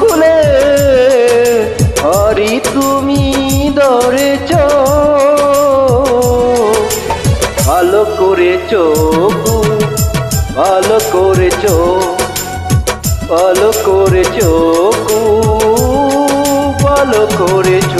কুলে হরি তুমি ধরেছ। ভালো করেছ ভালো করেছ ভালো করেছ ভালো করেছ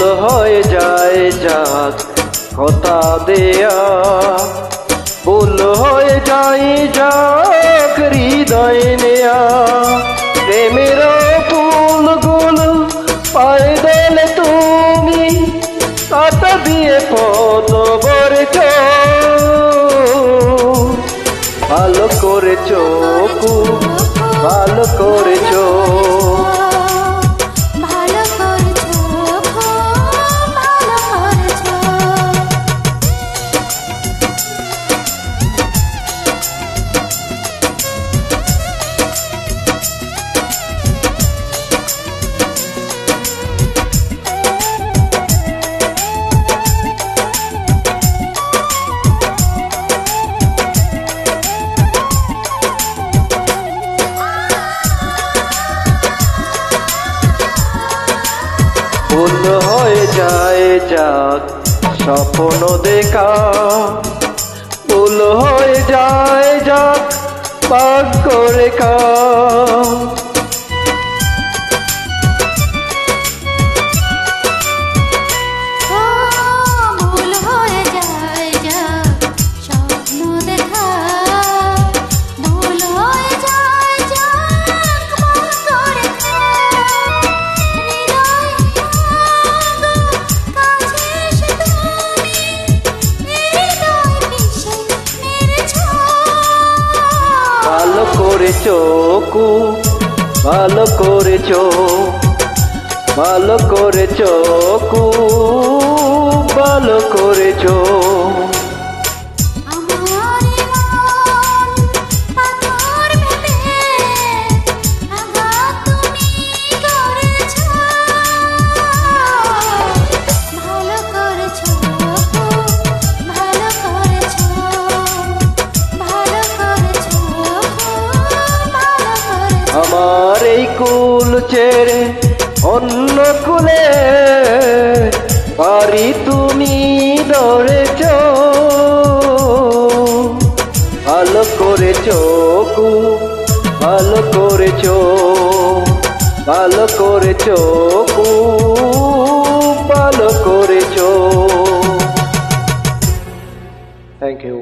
ভুল হয়ে যায় যাক কথা দেয়া। ভুল হয়ে যায় যাক হৃদয় নেয়া। প্রেমের ফুল গুল পায়ে তুমি কাটা দিয়ে পদ বরেছ। ভালো করেছ ভালো করেছ। যায় যাক স্বপ্ন দেখা ভুল হয়ে যায় যাক পাক করে ও ভালো করেছ কু ভালো করেছ ভালো করেছ কু আমার এই কুল চেরে অন্য কুলে পারি তুমি ধরেছ। ভালো করেছ কু, ভালো করেছ ভালো করেছ কু, ভালো করেছ। Thank you